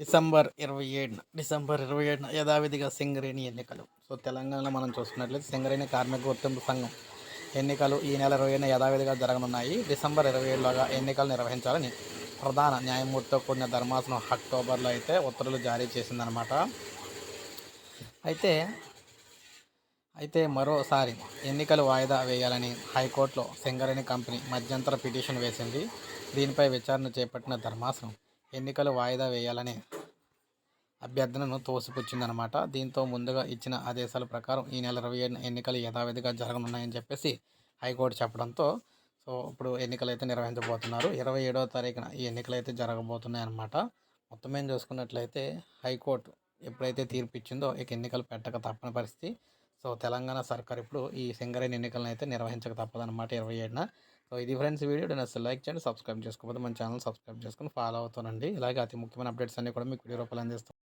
December ఇరవై ఏడున December ఇరవై ఏడున యథావిధిగా సింగరేణి ఎన్నికలు. సో తెలంగాణలో మనం చూసుకున్నట్లయితే సింగరేణి కార్మిక గుర్తింపు సంఘం ఎన్నికలు ఈ నెల ఇరవై ఏడున యథావిధిగా జరగనున్నాయి. డిసెంబర్ ఇరవై ఏడులోగా ఎన్నికలు నిర్వహించాలని ప్రధాన న్యాయమూర్తితో కూడిన ధర్మాసనం అక్టోబర్లో అయితే ఉత్తర్వులు జారీ చేసిందనమాట అయితే అయితే మరోసారి ఎన్నికలు వాయిదా వేయాలని హైకోర్టులో సింగరేణి కంపెనీ మధ్యంతర పిటిషన్ వేసింది. దీనిపై విచారణ చేపట్టిన ధర్మాసనం ఎన్నికలు వాయిదా వేయాలని అభ్యర్థనను తోసిపుచ్చిందనమాట. దీంతో ముందుగా ఇచ్చిన ఆదేశాల ప్రకారం ఈ నెల ఇరవై ఏడున ఎన్నికలు యథావిధిగా జరగనున్నాయని చెప్పేసి హైకోర్టు చెప్పడంతో సో ఇప్పుడు ఎన్నికలు అయితే నిర్వహించబోతున్నారు. ఇరవై ఏడవ తారీఖున ఈ ఎన్నికలు అయితే జరగబోతున్నాయన్నమాట. మొత్తం ఏం చూసుకున్నట్లయితే హైకోర్టు ఎప్పుడైతే తీర్పు ఇచ్చిందో ఇక ఎన్నికలు పెట్టక తప్పని పరిస్థితి. సో తెలంగాణ సర్కార్ ఇప్పుడు ఈ సింగరేణి ఎన్నికలను అయితే నిర్వహించక తప్పదన్నమాట ఇరవై ఏడున. సో ఇది ఫ్రెండ్స్ వీడియో. నేను అసలు లైక్ చేయండి సబ్స్క్రైబ్ చేసుకోకపోతే మన ఛానల్ సబ్స్క్రైబ్ చేసుకొని ఫాలో అవుతానండి. ఇలాగే అతి ముఖ్యమైన అప్డేట్స్ అన్నీ కూడా మీకు వీడియో రూపాయలు అందిస్తాను